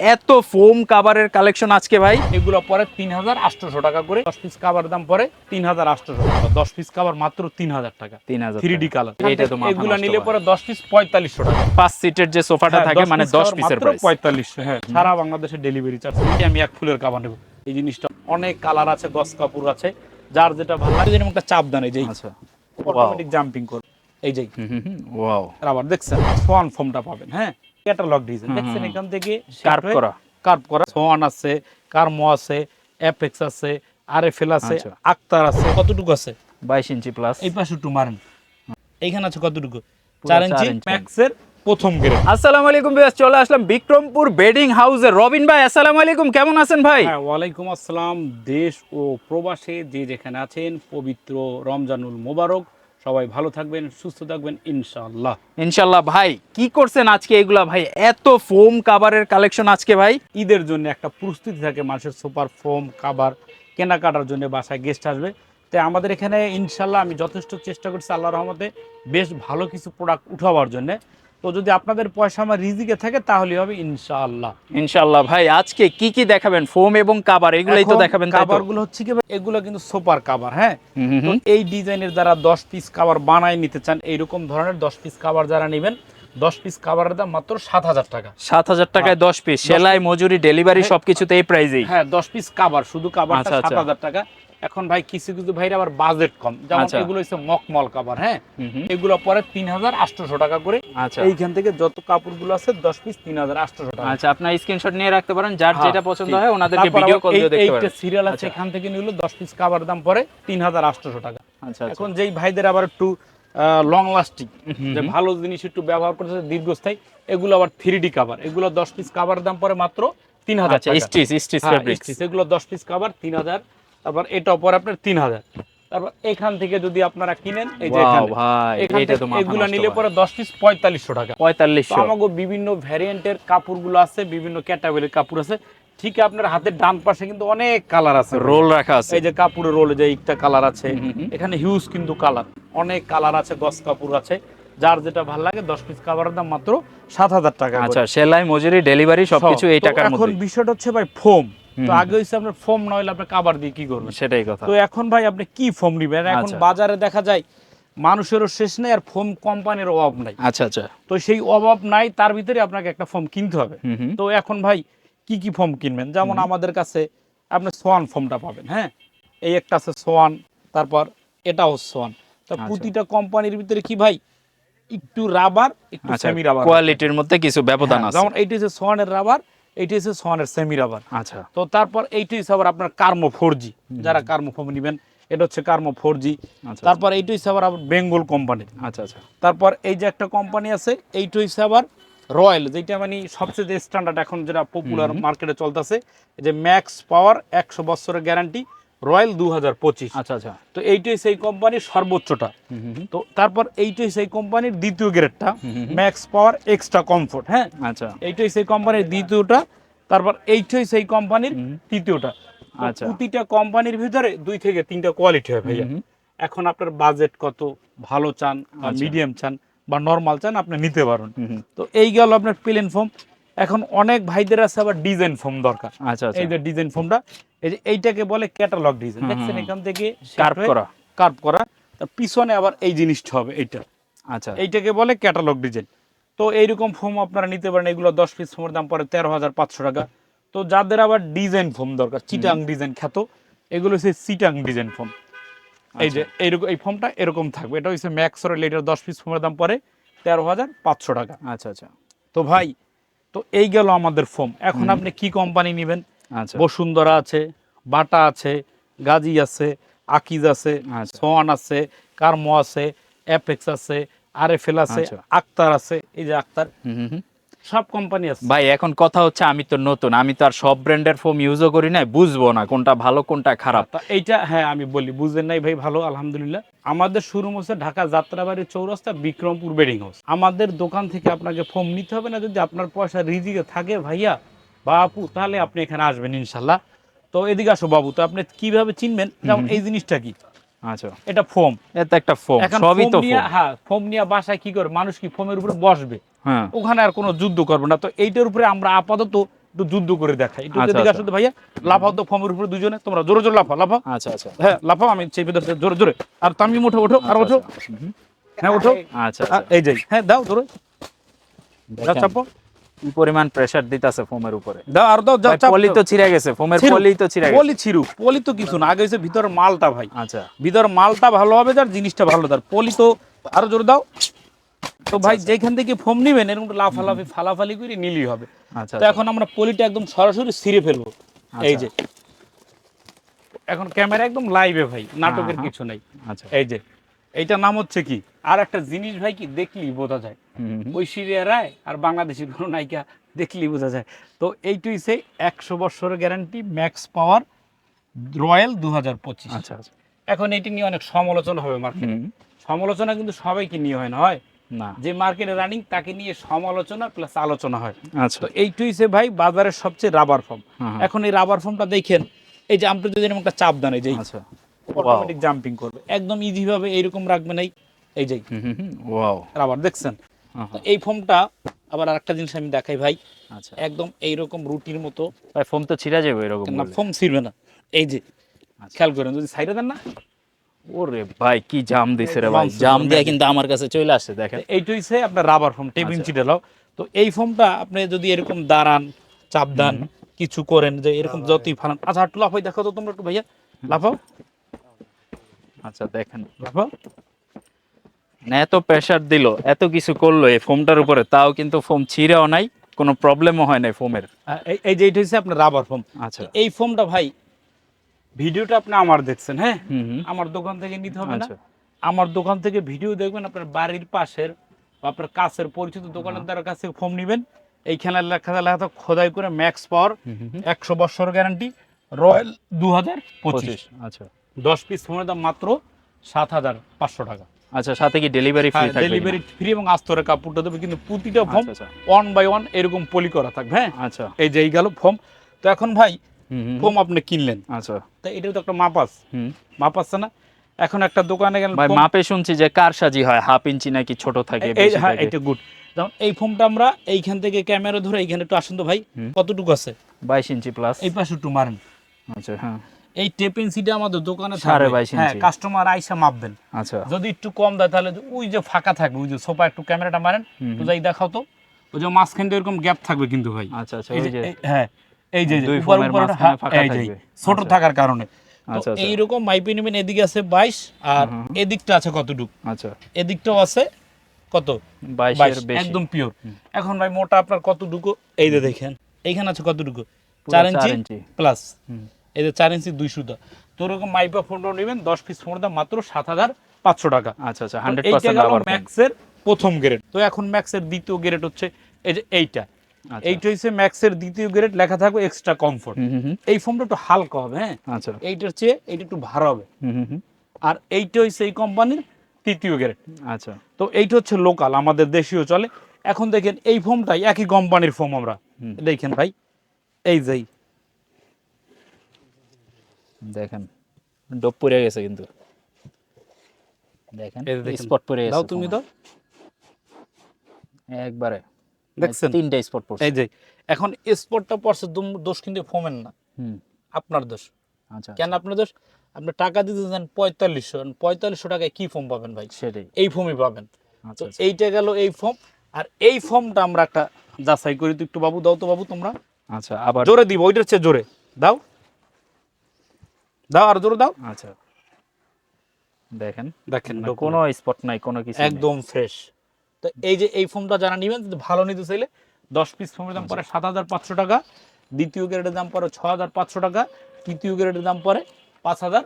এত foam কাভারের collection আজকে ভাই। এগুলো পরে তিন হাজার আটশোশো টাকা করে। দশ পিস কাবার দাম পরে তিন হাজার আটশোশো টাকা। দশ পিস কাবার মাত্র তিন হাজার টাকা। তিন হাজার থ্রি ডি কালার এগুলো নিলে পরে দশ পিস পঁয়তাল্লিশশো টাকা। পাঁচ সিটের যে সোফাটা হ্যাঁ, থাকে মানে দশ পিসের পঁয়তাল্লিশশো হ্যাঁ। সারা বাংলাদেশে ডেলিভারি চার্জ আমি এক ফুলের কাবার নেব। এই জিনিসটা অনেক কালার আছে গস কাপড় আছে। যার যেটা ভালো লাগে যেরকম একটা চাপ দান এই যে আচ্ছা। অটোমেটিক জাম্পিং করবে। এই যে ওয়াও আবার দেখছেন সোয়ান ফর্মটা পাবেন হ্যাঁ। ক্যাটালগ ডিজাইন দেখছেন এখান থেকে কার্ভ করা। কার্ভ করা। সোয়ান আছে কার্মো আছে অ্যাপেক্স আছে আরএফএল আছে। আক্তার আছে। কতটুকু আছে? বাইশ ইঞ্চি প্লাস এই পাশে একটু মারেন। এইখানে আছে কতটুকু? পুরো চার চার ইঞ্চি। ইঞ্চি। ম্যাক্সের প্রথম গ্রেড আসসালামু আলাইকুম বিয়াস চলে আসলাম বিক্রমপুর বেডিং হাউসে। রবিন ভাই আসসালামু আলাইকুম কেমন আছেন ভাই? হ্যাঁ ওয়ালাইকুম আসসালাম। দেশ ও প্রবাসে যে যেখানে আছেন পবিত্র রমজানুল মোবারক। সবাই ভালো থাকবেন সুস্থ থাকবেন ইনশাল্লাহ ইনশাল্লাহ ভাই কি করছেন আজকে এগুলা ভাই? এত ফোম কাভারের কালেকশন আজকে ভাই? ঈদের জন্য একটা প্রস্তুতি থাকে মানুষের সুপার ফোম কাবার কেনাকাটার জন্য বাসায় গেস্ট আসবে। তাই আমাদের এখানে ইনশাল্লাহ আমি যথেষ্ট চেষ্টা করছি আল্লাহ রহমতে বেশ ভালো কিছু প্রোডাক্ট উঠাবার জন্য। তো যদি আপনাদের পয়সা আমার রিজিকে থাকে তাহলে হবে ইনশাআল্লাহ। ইনশাল্লাহ ভাই আজকে কি কি দেখাবেন? ফোম এবং কাভার এগুলাই তো দেখাবেন তাই তো? কাভারগুলো হচ্ছে কি এগুলো কিন্তু সুপার কাভার হ্যাঁ? তো এই ডিজাইনের যারা দশ পিস কাবার বানায় নিতে চান এইরকম ধরনের দশ পিস কাবার যারা নেবেন দশ পিস কাভারের দাম মাত্র সাত হাজার টাকা। সাত হাজার টাকায় দশ পিস সেলাই মজুরি ডেলিভারি হ্যাঁ। সবকিছুতে এই প্রাইজেই হ্যাঁ দশ পিস কাভার শুধু কাভারটা আচ্ছা, সাত আচ্ছা। হাজার টাকা। এখন ভাই কিছু কিছু ভাইরা আবার বাজেট কম। যেমন আচ্ছা। এগুলো হচ্ছে মকমল কাভার হ্যাঁ। এগুলো পরে তিন হাজার আটশোশো টাকা করে। আচ্ছা। এইখান থেকে যত কাপড়গুলো আছে দশ পিস তিন হাজার আটশোশো টাকা। আচ্ছা আপনার স্ক্রিনশট নিয়ে রাখতে পারেন যার হ্যাঁ, যেটা পছন্দ হয় ওনাদেরকে ভিডিও কল দিয়ে দেখতে পারেন। সিরিয়াল আছে আচ্ছা। এখান থেকে নিলো দশ পিস কাভার দাম পরে তিন হাজার আটশোশো টাকা। আচ্ছা এখন যেই ভাইদের আবার একটু লং লাস্টিং যে ভালো জিনিস একটু ব্যবহার করতেছে দীর্ঘস্থায়ী এগুলো আবার থ্রি ডি কাভার এগুলো দশ পিস কাভার দাম পরে মাত্র তিন হাজার স্টিচ স্টিচ হ্যাঁ, স্টিচ, এগুলো দশ পিস কাভার তিন হাজার তারপর এটা পরে আপনার তিন হাজার। তারপর এখান থেকে যদি আপনারা কিনেন এই যে এগুলো নিলে পরে দশ পিস পঁয়তাল্লিশশো টাকা। 4500 আমাকে বিভিন্ন ভ্যারিয়েন্টের কাপড়গুলো আছে বিভিন্ন ক্যাটাগরির কাপড় আছে। ঠিক আপনার হাতের ডান পাশে কিন্তু অনেক কালার আছে। রোল রাখা আছে। এই যে কাপড়ের রোল যে একটা কালার আছে। এখানে হিউজ কিন্তু কালার অনেক কালার আছে গস কাপড় আছে। যার যেটা ভালো লাগে দশ পিস কাভারের দাম মাত্র সাত হাজার টাকা আচ্ছা সেলাই মজুরি ডেলিভারি সবকিছু এই টাকার এখন বিষয়টা হচ্ছে ভাই ফোম তো আগে হচ্ছে আপনার ফোম না হলে আপনি কাবার দিয়ে কি করবেন সেটাই কথা। তো এখন ভাই আপনি কি ফোম নিবেন? এখন আচ্ছা। বাজারে দেখা যায় মানুষেরও শেষ নেই আর ফোম কোম্পানির অভাব নাই। আচ্ছা আচ্ছা। তো সেই অভাব নাই তার ভিতরে আপনাকে একটা ফোম কিনতে হবে। তো এখন ভাই কি কি ফোম কিনবেন? যেমন আমাদের কাছে আপনি সোয়ান ফোমটা পাবেন হ্যাঁ? এই একটা আছে সোয়ান তারপর এটাও সোয়ান। তো আচ্ছা। প্রতিটা কোম্পানির ভিতরে কি ভাই? একটু রাবার একটু আচ্ছা সেমি রাবার। কোয়ালিটির মধ্যে কিছু ব্যবধান আছে। যেমন এইটা হচ্ছে সোয়ানের রাবার এইটা হচ্ছে সোয়ানের সেমি রাবার আচ্ছা। তো তারপর এইটি হচ্ছে আবার আপনার কার্মো ফোর জি যারা কার্মো ফোর নেবেন এটা হচ্ছে কার্মো ফোর জি আচ্ছা। তারপর এইটি হচ্ছে আবার বেঙ্গল কোম্পানির আচ্ছা আচ্ছা। তারপর এই যে একটা কোম্পানি আছে এইটি হচ্ছে আবার রয়্যাল যেটা মানে সবচেয়ে স্ট্যান্ডার্ড এখন যেটা পপুলার মার্কেটে চলতেছে যে ম্যাক্স পাওয়ার একশো বছরের গ্যারান্টি রয়্যাল দু হাজার পঁচিশ। আচ্ছা আচ্ছা। তো এইটাই সেই কোম্পানির সর্বোচ্চটা। তো তারপর এইটাই সেই কোম্পানির দ্বিতীয় গ্রেডটা। ম্যাক্স পাওয়ার এক্সট্রা কমফোর্ট হ্যাঁ? আচ্ছা। এইটাই সেই কোম্পানির দ্বিতীয়টা। তারপর এইটাই সেই কোম্পানির তৃতীয়টা। আচ্ছা। প্রতিটা কোম্পানির ভিতরে দুই থেকে তিনটা কোয়ালিটি হয় ভাইয়া। এখন আপনার বাজেট কত? ভালো চান বা আচ্ছা। মিডিয়াম চান বা নর্মাল চান আপনি নিতে পারেন। তো এই গেল আপনার প্লেন ফোম এখন অনেক ভাইদের আছে আবার ডিজাইন ফোম দরকার। আচ্ছা আচ্ছা। এই যে ডিজাইন ফোমটা এই যে এইটাকে বলে ক্যাটালগ ডিজাইন দেখছেন এখান থেকে কার্ভ করা। কার্ভ করা। তার পিছনে আবার এই জিনিসটা হবে এইটা। আচ্ছা। এইটাকে বলে ক্যাটালগ ডিজাইন তো এইরকম ফোম আপনারা নিতে পারেন এগুলো দশ পিস ফোমের দাম পড়ে তেরো হাজার পাঁচশো টাকা। তো যাদের আবার ডিজাইন ফোম দরকার চিটাং ডিজাইন খ্যাত এগুলো হচ্ছে চিটাং ডিজাইন ফোম। এই যে এইরকম এই ফোমটা এরকম থাকবে। এটা হচ্ছে ম্যাক্স এটার দশ পিস ফোমের দাম পড়ে তেরো হাজার পাঁচশো টাকা। আচ্ছা আচ্ছা। তো ভাই তো এই গেল আমাদের ফোম এখন আপনি কি কোম্পানি নেবেন আচ্ছা বসুন্ধরা আছে বাটা আছে গাজী আছে আকিজ আছে আচ্ছা। সোয়ান আছে কার্মো আছে অ্যাপেক্স আছে আরএফএল আছে আচ্ছা। আক্তার আছে এই যে আক্তার হুম হুম হুম। সব কোম্পানি আছে। ভাই এখন কথা হচ্ছে আমি তো নতুন আমি তো আর সব ব্র্যান্ডের ফোম ইউজও করি না বুঝব না কোনটা ভালো কোনটা খারাপ। এইটা হ্যাঁ আমি বলি বুঝলেন নাই ভাই ভালো আলহামদুলিল্লাহ। আমাদের শুরু হচ্ছে ঢাকা যাত্রাবাড়ি চৌরাস্তা বিক্রমপুর বেডিং হাউস আমাদের দোকান থেকে আপনাকে ফোন নিতে হবে না যদি আপনার পয়সা রিজিকে থাকে ভাইয়া বা আপু তাহলে আপনি এখানে আসবেন ইনশাল্লাহ। তো এদিকে আসো বাবু তো আপনি কীভাবে চিনবেন? যেমন এই জিনিসটা কি? আচ্ছা। এটা ফোম এটা একটা ফোম সবই তো ফোম হ্যাঁ ফোম নিয়ে বাসায় কি করে? মানুষ কি ফোমের উপরে বসবে? ওখানে আর কোনো যুদ্ধ করবে না। তো এইটার উপরে আমরা আপাতত একটু যুদ্ধ করে দেখাই। একটু আচ্ছা, এদিকে আচ্ছা। আসো ভাইয়া। লাফাও তো ফর্মের উপরে দুজনে। তোমরা জোরে জোরে লাফাও লাফাও। আচ্ছা আচ্ছা। হ্যাঁ লাফাও আমি চেপে ধরতে জোরে জোরে। আর তামিম ওঠো ওঠো আর ওঠো। আচ্ছা, হ্যাঁ ওঠো। আচ্ছা এই যাই হ্যাঁ দাও ধরো। দাও চাপো। কি পরিমাণ প্রেসার দিতেছে ফোমের উপরে। দাও আর দাও চাপ। পলি তো ছিঁড়ে গেছে ফোমের পলি তো ছিঁড়ে গেছে। পলি ছিরু পলি তো কিছু না। আগে ভিতরে মালটা ভাই। আচ্ছা। ভিতর মালটা ভালো হবে তার জিনিসটা ভালো তার পলি তো আরও জোরে দাও। তো ভাই যেখান থেকে ফোম নিবেন এরকম লাফালাফি ফালাফালি করে নিলেই হবে। আচ্ছা তো এখন আমরা পলিটা একদম সরাসরি ছিঁড়ে ফেলব। এই যে। এখন ক্যামেরা একদম লাইভে ভাই নাটকের কিছু নাই। আচ্ছা। এই যে এইটার নাম হচ্ছে কি? আর একটা জিনিস ভাই কি দেখলি বোঝা যায়। হুম। ঐশ্বরিয়া রায় আর বাংলাদেশি কোনো নায়িকা দেখলেই বোঝা যায়। তো এইটুই সে একশো বছরের গ্যারান্টি ম্যাক্স পাওয়ার রয়্যাল দু হাজার পঁচিশ। আচ্ছা আচ্ছা। এখন এটি নিয়ে অনেক সমালোচনা হবে মার্কেট সমালোচনা কিন্তু সবাইকে নিয়ে হয় না হয়? না। যে মার্কেটে রানিং তাকে নিয়ে সমালোচনা প্লাস আলোচনা হয়। আচ্ছা। তো এইটুই সে ভাই বাজারের সবচেয়ে রাবার ফর্ম হ্যাঁ, হ্যাঁ। এখন এই রাবার ফর্মটা দেখেন এই যে আপনি যদি এরকম একটা চাপ দেন এই যে আচ্ছা। অটোমেটিক জাম্পিং করবে। একদম ইজি ভাবে এইরকম রাখবেন এই এই। যে ওয়াও রাবার দেখছেন? এই ফর্মটা আবার আরেকটা জিনিস আমি দেখাই ভাই। আচ্ছা। একদম এইরকম রুটির মতো। ভাই ফোম তো ছিঁড়ে যাবে এরকম না। ফর্ম ছিড়বে না। এই যে আচ্ছা। খেয়াল করেন যদি সাইডে দেন না ওরে ভাই কি জাম দিছে রে ভাই জাম দিয়ে কিন্তু আমার কাছে চলে আসছে দেখেন। এইটা হচ্ছে আপনার রাবার ফর্ম টেপ। ইঞ্চি ঢালাও তো এই ফর্মটা আপনি যদি এরকম দাঁড়ান চাপ দেন কিছু করেন যে এরকম যতই ফালান। আচ্ছা একটু লাফাই দেখো তো তোমরা একটু ভাইয়া। লাফাও। আচ্ছা দেখেন। লাফাও। না এত প্রেসার দিল এত কিছু করল এই ফোমটার উপরে তাও কিন্তু ফোম ছিঁড়েও নাই কোনো প্রবলেমও হয় নাই ফোমের এই- এই যে এটা হচ্ছে আপনার রাবার ফোম আচ্ছা। এই ফোমটা ভাই ভিডিওটা আপনি আমার দেখছেন হ্যাঁ? আমার দোকান থেকে নিতে হবে না। আচ্ছা। আমার দোকান থেকে ভিডিও দেখবেন আপনার বাড়ির পাশের বা আপনার কাছের পরিচিত দোকানদারের কাছ থেকে ফর্ম নেবেন। এইখানে লেখা লেখা খোদাই করে ম্যাক্স পাওয়ার। একশো বছর গ্যারান্টি রয়্যাল দু হাজার পঁচিশ আচ্ছা। দশ পিস ফোনের দাম মাত্র সাত হাজার পাঁচশো টাকা। আচ্ছা সাথে কি ডেলিভারি ফ্রি থাকবে ডেলিভারি ফ্রি এবং আস্তরের কাপড়টা দেবে কিন্তু প্রতিটা ফর্ম ওয়ান বাই ওয়ান এরকম পলি করা থাকবে হ্যাঁ? আচ্ছা। এই যে এই গেল ফর্ম তো এখন ভাই হুম আপনি কিনলেন। আচ্ছা। তা এটাও তো একটা মাপ আছে। হুম। মাপ আছে না? এখন একটা দোকানে গেলেন ভাই মাপে শুনছি যে কার সাজি হয়? হাফ ইঞ্চি নাকি ছোট থাকে এই হ্যাঁ এটা গুড যেমন এই ফোমটা আমরা এইখান থেকে ক্যামেরা ধরে এইখানে একটু আসুন তো ভাই। কতটুকু আছে? বাইশ ইঞ্চি প্লাস এই পাশে একটু মারেন। আচ্ছা হ্যাঁ। এই টেপেন্সিটা আমাদের দোকানে সাড়ে বাইশ হ্যাঁ। কাস্টমার আইসা মাপবেন আচ্ছা। যদি একটু কম দেয় তাহলে ওই যে ফাঁকা থাকবে ওই যে সোফা একটু ক্যামেরাটা মারেন। তো যাই দেখাও তো। ওই যে মাঝখান দিয়ে এরকম গ্যাপ থাকবে কিন্তু ভাই। আচ্ছা আচ্ছা এই যে যে হ্যাঁ। এই যে দুই উপর ফোমের মাঝখানে ফাঁকা থাকবে। ছোট আচ্ছা। থাকার কারণে। আচ্ছা, আচ্ছা। এইরকম মাইপে নেবেন এদিকে আছে বাইশ আর হুম, হুম। এদিকটা আছে কতটুকু? আচ্ছা। এদিকটাও আছে কত? বাইশের বাইশ বেশি। একদম পিওর এখন ভাই মোটা আপনার কতটুকু? এই যে দেখেন এইখানে আছে কতটুকু? পুরো চার চার ইঞ্চি। ইঞ্চি। প্লাস। এই যে চার ইঞ্চি দুই সুতা। তো ওরকম মাইপা ফোনটা নেবেন দশ পিস ফোনের দাম মাত্র সাত হাজার পাঁচশো টাকা। আচ্ছা আচ্ছা হান্ড্রেড এইটা পার্সেন্ট গেল আবার ম্যাক্সের প্রথম গ্রেড তো এখন ম্যাক্সের দ্বিতীয় গ্রেড হচ্ছে এই যে এইটা। এইটা হচ্ছে ম্যাক্সের দ্বিতীয় গ্রেড লেখা থাকবে এক্সট্রা কমফোর্ট। এই ফোনটা একটু হালকা হবে হ্যাঁ? আচ্ছা। এইটার চেয়ে এইটা একটু ভালো হবে। আর এইটা হচ্ছে এই কোম্পানির তৃতীয় গ্রেড আচ্ছা। তো এইটা হচ্ছে লোকাল আমাদের দেশীয় চলে। এখন দেখেন এই ফোমটাই একই কোম্পানির ফোম আমরা। দেখেন ভাই এই যেই দেখেন ডোপ পড়ে গেছে কিন্তু। দেখেন। স্পট পড়ে গেছে দাও তুমি তো একবারে। দেখছেন? তিনটা স্পট পড়ছে। এই যে এখন স্পটটা পড়ছে দোষ কিন্তু ফোমের না। আপনার দোষ। আচ্ছা কেন আপনার দোষ? আপনি টাকা দিতে চান পঁয়তাল্লিশশো পঁয়তাল্লিশশো টাকায় কি ফোম পাবেন ভাই? সেটাই। এই ফোমই পাবেন। আচ্ছা তো এইটা গেল এই ফোম আর এই ফোমটা আমরা একটা যাচাই করি তো একটু বাবু দাও তো বাবু তোমরা। আচ্ছা আবার? জোরে দিব ওইটার চেয়ে জোরে। দাও। দাও আর জোরে দাও। আচ্ছা। দেখেন দেখেন মানে কোনো স্পট নাই কোনো কিছু একদম ফ্রেশ তো এই যে এই ফোমটা যারা নেবেন যদি ভালো নিতে চাইলে দশ পিস ফোমের দাম পড়ে সাত হাজার পাঁচশো টাকা দ্বিতীয় গ্রেডের দাম পড়ে ছ হাজার পাঁচশো টাকা তৃতীয় গ্রেডের দাম পড়ে পাঁচ হাজার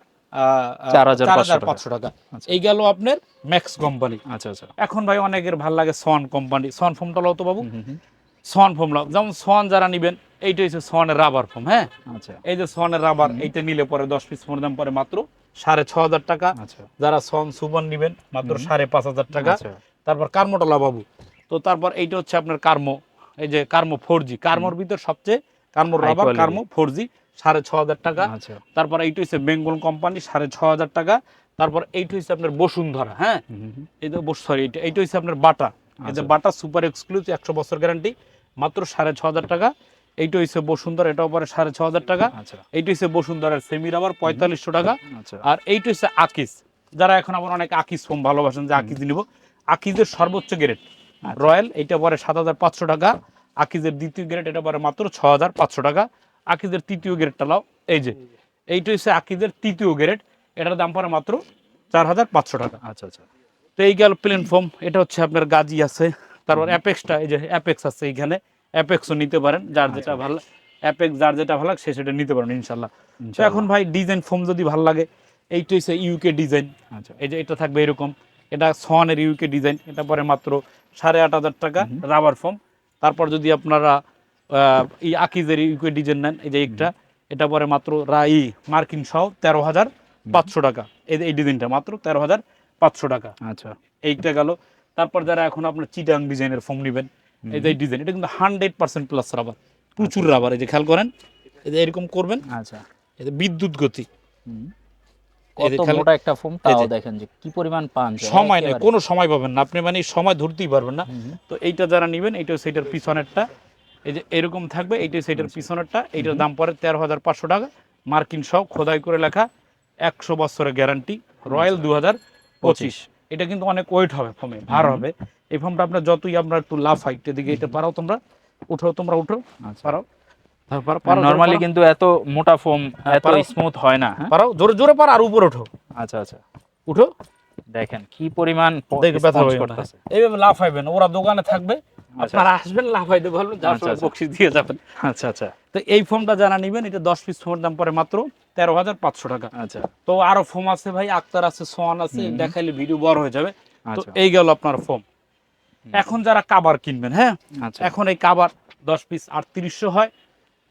পাঁচশো টাকা। আচ্ছা। এই গেল আপনার ম্যাক্স কোম্পানি আচ্ছা আচ্ছা। এখন ভাই অনেকের ভালো লাগে সোয়ান কোম্পানি সোয়ান ফোমটা লাও তো বাবু। সোয়ান ফোম লাও। যেমন সোয়ান যারা নেবেন এইটা হচ্ছে সোয়ানের রাবার ফোম হ্যাঁ? আচ্ছা। এই যে সোয়ানের রাবার এইটা নিলে পরে দশ পিস ফোনের দাম পরে মাত্র সাড়ে ছ হাজার টাকা। আচ্ছা। যারা সন সুবন নেবেন মাত্র সাড়ে পাঁচ হাজার টাকা। আচ্ছা। তারপর কার্মোটলা বাবু তো তারপর এইটা হচ্ছে আপনার কার্মো এই যে কার্মো ফোর জি কার্মোর ভিতর সবচেয়ে কার্মোর High rubber. Karmo four G সাড়ে ছ হাজার টাকা। আচ্ছা। তারপর এইটা হচ্ছে বেঙ্গল কোম্পানি সাড়ে ছ হাজার টাকা। তারপর এইটা হচ্ছে আপনার বসুন্ধরা হ্যাঁ। এই তো সরি এইটা এইটা হচ্ছে আপনার বাটা। এই যে আচ্ছা। বাটা সুপার এক্সক্লুসিভ একশো বছর গ্যারান্টি মাত্র সাড়ে ছ হাজার টাকা। এইটা হচ্ছে বসুন্ধরা এটাও পরে সাড়ে ছ হাজার টাকা। আচ্ছা। এইটা হচ্ছে বসুন্ধরার সেমি রাবার পঁয়তাল্লিশশো টাকা। আর এইটা হচ্ছে আকিস যারা এখন আবার অনেক আকিস ফোম ভালোবাসেন যে আকিজ নিব আকিজের সর্বোচ্চ গ্রেড রয়্যাল এইটা পরে সাত হাজার পাঁচশো টাকা। আকিজের দ্বিতীয় গ্রেড এটা পরে মাত্র ছ হাজার পাঁচশো টাকা। আকিজের তৃতীয় গ্রেডটা লাও এই যে। এইটা হচ্ছে আকিজের তৃতীয় গ্রেড এটার দাম পরে মাত্র চার হাজার পাঁচশো টাকা। আচ্ছা আচ্ছা। তো এই গেল প্লেন ফোম এটা হচ্ছে আপনার গাজি আছে। তারপর অ্যাপেক্সটা এই যে অ্যাপেক্স আছে এইখানে। অ্যাপেক্সও নিতে পারেন যার যেটা ভালো অ্যাপেক্স যার যেটা ভালো লাগে সে সেটা নিতে পারেন ইনশাল্লাহ তো এখন ভাই ডিজাইন ফোম যদি ভালো লাগে এইটা হচ্ছে ইউকে ডিজাইন আচ্ছা। এই যে এটা থাকবে এরকম। এটা সনের ইউকে ডিজাইন এটা পরে মাত্র সাড়ে আট হাজার টাকা রাবার ফোম তারপর যদি আপনারা এই আকিজের ইউকে ডিজাইন নেন এই যে একটা এটা পরে মাত্র রাই মার্কিন সহ তেরো হাজার পাঁচশো টাকা। এই যে এই ডিজাইনটা মাত্র তেরো হাজার পাঁচশো টাকা। আচ্ছা। এইটা গেল। তারপর যারা এখন আপনার চিটাং ডিজাইনের ফোম নেবেন এই যে ডিজাইন এটা কিন্তু হান্ড্রেড পার্সেন্ট প্লাস রাবার প্রচুর রাবার এই যে খেয়াল করেন এই যে এরকম করবেন। আচ্ছা। এই যে বিদ্যুৎ গতি। কত মোটা একটা ফোম তাও দেখেন যে কি পরিমাণ পান সময় নেই কোনো সময় পাবেন না। আপনি মানে সময় ধরতেই পারবেন না। তো এইটা যারা নেবেন এইটা সেটার পিছনেরটা। এই যে এরকম থাকবে এইটা সেটার পিছনেরটা। এইটার দাম পড়ে তেরো হাজার পাঁচশো টাকা। মার্কিন সহ খোদাই করে লেখা একশো বছরের গ্যারান্টি রয়্যাল দু হাজার পঁচিশ। এটা কিন্তু অনেক ওয়েট হবে ফোমে ভার হবে। এই ফোমটা আপনার যতই আপনার একটু লাভ হাইট দিকে এটা পারাও তোমরা উঠো তোমরা উঠো আচ্ছা। পারাও। নরমালি কিন্তু এত মোটা ফোম হ্যাঁ, এত স্মুথ হয় না। হ্যাঁ। পারাও জোরে জোরে পার আর উপরে ওঠো। আচ্ছা আচ্ছা। উঠো। দেখেন কি পরিমাণ দেখে ব্যথা sponge করতেছে। এইভাবে লাফাইবেন ওরা দোকানে থাকবে। আচ্ছা। আপনারা আসবেন লাফাইতে বলবেন যার আচ্ছা, আচ্ছা। বকশিস দিয়ে যাবেন। আচ্ছা আচ্ছা। তো এই ফোমটা যারা নেবেন এটা দশ পিস ফোমের দাম পড়ে মাত্র তেরো হাজার পাঁচশো টাকা। আচ্ছা। তো আরও ফোম আছে ভাই আক্তার আছে সোয়ান আছে দেখাইলে ভিডিও বড় হয়ে যাবে। তো আচ্ছা। এই গেল আপনার ফোম এখন যারা কাবার কিনবেন হ্যাঁ? আচ্ছা। এখন এই কাবার দশ পিস আটত্রিশশো হয়।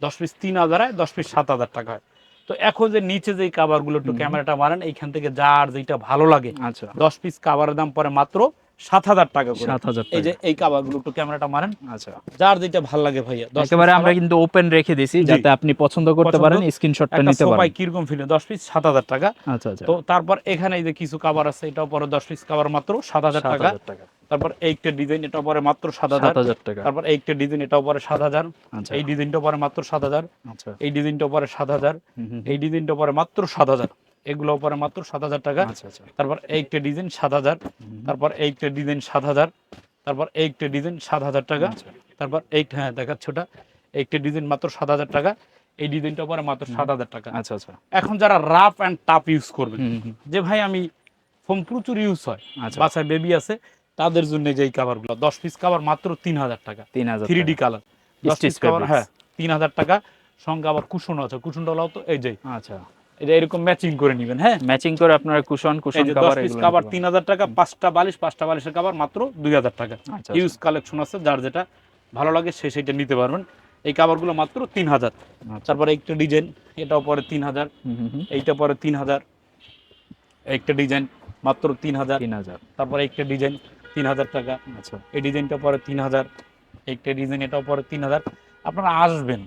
দশ পিস তিন হাজার হয় দশ পিস সাত হাজার টাকা হয়। তো এখন যে নিচে যে কাবারগুলো একটু ক্যামেরাটা মারেন এইখান থেকে যার যেটা ভালো লাগে আচ্ছা। দশ পিস কাবারের দাম পরে মাত্র সাত হাজার টাকা করে। সাত হাজার এই যে এই কাবারগুলো একটু ক্যামেরাটা মারেন। আচ্ছা। যার যেটা ভালো লাগে ভাইয়া একেবারে আমরা কিন্তু ওপেন রেখে দিছি যাতে আপনি পছন্দ করতে পারেন স্ক্রিনশটটা নিতে পারেন। কীরকম ফিলে দশ পিস সাত হাজার টাকা। আচ্ছা আচ্ছা। তো তারপর এখানে এই যে কিছু কাবার আছে এটাও পরে দশ পিস কাবার মাত্র সাত হাজার সাত টাকা। হাজার টাকা। তারপর এইটা ডিজাইন এটাও পরে মাত্র সাত হাজার। টাকা। তারপর এইটা ডিজাইন এটাও পরে সাত হাজার। আচ্ছা। এই ডিজাইনটা পরে মাত্র সাত হাজার। আচ্ছা। এই ডিজাইনটা পরে সাত হাজার। এই ডিজাইনটা পরে মাত্র সাত হাজার। এগুলো পরে মাত্র সাত হাজার টাকা। তারপর এইটা ডিজাইন সাত হাজার। তারপর এইটা ডিজাইন সাত হাজার। তারপর এইটা ডিজাইন সাত হাজার টাকা। তারপর এইটা হ্যাঁ দেখাচ্ছি ওটা। এইটা ডিজাইন মাত্র সাত হাজার টাকা। এই ডিজাইনটা পরে মাত্র সাত হাজার টাকা। আচ্ছা আচ্ছা। এখন যারা রাফ অ্যান্ড টাফ ইউজ হুম, যে ভাই আমি ফোন প্রচুর ইউজ হয়। আচ্ছা। বাসায় বেবি আছে। তাদের জন্য যে এই কাভারগুলো দশ পিস কাভার মাত্র তিন হাজার টাকা। তিন হাজার থ্রি ডি। কালার দশ পিস কাভার হ্যাঁ তিন হাজার টাকা। সঙ্গে আবার কুশন আছে কুশনটা তো এই যে। আচ্ছা। এটা এরকম ম্যাচিং করে নেবেন হ্যাঁ? ম্যাচিং করে আপনারা কুশন কুশন যে দশ কভার পিস এগুলো কাভার নিতে তিন হাজার টাকা পাঁচটা বালিশ পাঁচটা বালিশের কাভার মাত্র দুই হাজার টাকা। আচ্ছা ইউজ কালেকশন আছে যার যেটা ভালো লাগে সে সেটা নিতে পারবেন। এই কাভারগুলো মাত্র তিন হাজার। আচ্ছা। তারপরে একটা ডিজাইন এটাও পরে তিন হাজার। হুম, হুম, হুম, এইটা পরে তিন হাজার। একটা ডিজাইন মাত্র তিন হাজার। তিন হাজার। তারপরে একটা ডিজাইন তিন হাজার টাকা। আচ্ছা। এই ডিজাইনটা পরে তিন হাজার একটা ডিজাইন এটাও পরে তিন হাজার। আপনারা আসবেন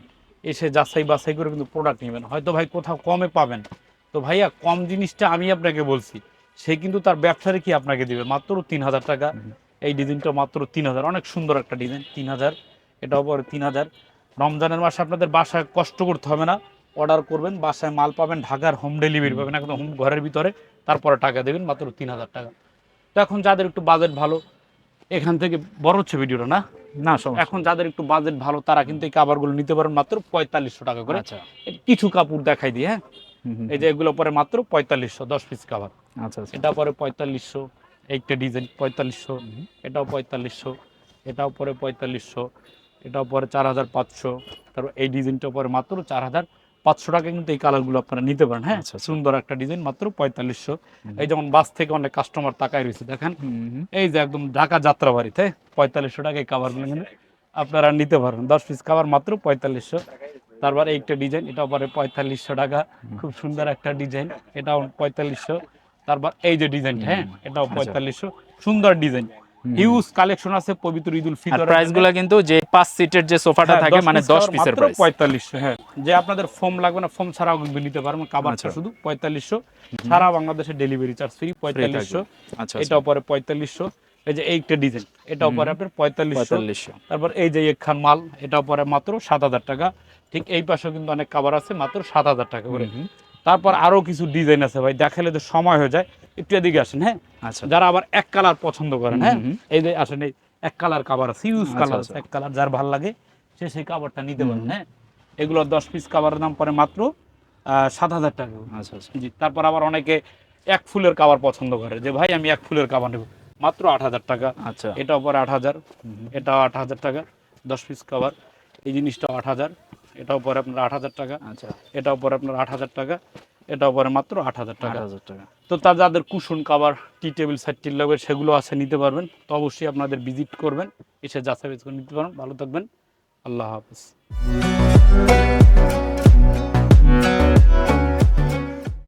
এসে যাচাই বাছাই করে কিন্তু প্রোডাক্ট নেবেন। হয়তো ভাই কোথাও কমে পাবেন। তো ভাইয়া কম জিনিসটা আমি আপনাকে বলছি সে কিন্তু তার ব্যবসারে কি আপনাকে দিবে? মাত্র তিন হাজার টাকা। এই ডিজাইনটা মাত্র তিন হাজার। অনেক সুন্দর একটা ডিজাইন তিন হাজার। এটাও পরে তিন হাজার। রমজানের মাসে আপনাদের বাসায় কষ্ট করতে হবে না। অর্ডার করবেন বাসায় মাল পাবেন ঢাকার হোম ডেলিভারি পাবেন একদম হোম ঘরের ভিতরে। তারপরে টাকা দেবেন মাত্র তিন হাজার টাকা। তো এখন যাদের একটু বাজেট ভালো এখান থেকে বড় হচ্ছে ভিডিওটা না? না এখন যাদের একটু বাজেট ভালো তারা কিন্তু এই কাপড়গুলো নিতে পারেন মাত্র পঁয়তাল্লিশশো টাকা করে। আচ্ছা। কিছু কাপড় দেখাই দিয়ে হ্যাঁ? এই যে এগুলো পরে মাত্র পঁয়তাল্লিশশো দশ পিস কাভার আচ্ছা আচ্ছা। এটা পরে পঁয়তাল্লিশশো একটা ডিজাইন পঁয়তাল্লিশশো। এটাও পঁয়তাল্লিশশো এটাও পরে পঁয়তাল্লিশশো এটাও পরে চার হাজার পাঁচশো তারপর এই ডিজাইনটা পরে মাত্র চার হাজার পাঁচশো টাকা কিন্তু এই কালারগুলো আপনারা নিতে পারেন। হ্যাঁ আচ্ছা, আচ্ছা। সুন্দর একটা ডিজাইন মাত্র পঁয়তাল্লিশশো। এই যেমন বাস থেকে অনেক কাস্টমার তাকায় রয়েছে দেখেন। এই যে একদম ঢাকা যাত্রা বাড়িতে পঁয়তাল্লিশশো টাকা এই কাভারগুলো কিন্তু আপনারা নিতে পারবেন। দশ পিস কাভার মাত্র পঁয়তাল্লিশশো। তারপর এইটা ডিজাইন এটা পরে পঁয়তাল্লিশশো টাকা। খুব সুন্দর একটা ডিজাইন এটাও পঁয়তাল্লিশশো। তারপর এই যে ডিজাইনটা হ্যাঁ এটাও পঁয়তাল্লিশশো। সুন্দর ডিজাইন। হিউজ কালেকশন আছে পবিত্র ঈদুল ফিতর কিন্তু যে পাঁচ সিটের যে সোফাটা থাকে মানে দশ পিসের প্রাইস পঁয়তাল্লিশশো হ্যাঁ। যে আপনাদের ফোম লাগবে না ফোম ছাড়াও নিতে পারবেন আচ্ছা। শুধু পঁয়তাল্লিশশো। সারা বাংলাদেশে ডেলিভারি চার্জ ফ্রি আচ্ছা আচ্ছা। পরে পঁয়তাল্লিশশো। এই যে এইটা ডিজাইন এটাও পরে আপনার পঁয়তাল্লিশশো। পঁয়তাল্লিশশো। তারপর এই যে একখান মাল এটা পরে মাত্র সাত হাজার টাকা। ঠিক এই পাশেও কিন্তু অনেক কাবার আছে মাত্র সাত হাজার টাকা করে। তারপর আরও কিছু ডিজাইন আছে ভাই দেখালে তো সময় হয়ে যায়। একটু এদিকে আসেন হ্যাঁ? আচ্ছা। যারা আবার এক কালার পছন্দ করেন হ্যাঁ। এই যে আসেন এই এক কালার কাবার আছে ইউজ কালার। এক কালার যার ভালো লাগে সে সেই কাবারটা নিতে পারেন হ্যাঁ? এগুলো দশ পিস কাবারের দাম পরে মাত্র সাত হাজার টাকা। আচ্ছা আচ্ছা। জি তারপর আবার অনেকে এক ফুলের কাবার পছন্দ করে যে ভাই আমি এক ফুলের কাবার নেব। মাত্র আট হাজার টাকা। আচ্ছা। এটা পরে আট হাজার। এটাও আট হাজার টাকা দশ পিস কাবার এই জিনিসটাও আট হাজার। এটাও পরে আপনার আট হাজার টাকা। আচ্ছা। এটাও পরে আপনার আট হাজার টাকা। এটাও পরে মাত্র আট হাজার টাকা। হাজার টাকা। তো তার যাদের কুশন কাবার টি টেবিল সাইড টিল লাগবে সেগুলো আছে নিতে পারবেন। তো অবশ্যই আপনাদের ভিজিট করবেন এসে যাচাই করে নিতে পারবেন। ভালো থাকবেন। আল্লাহ হাফিজ।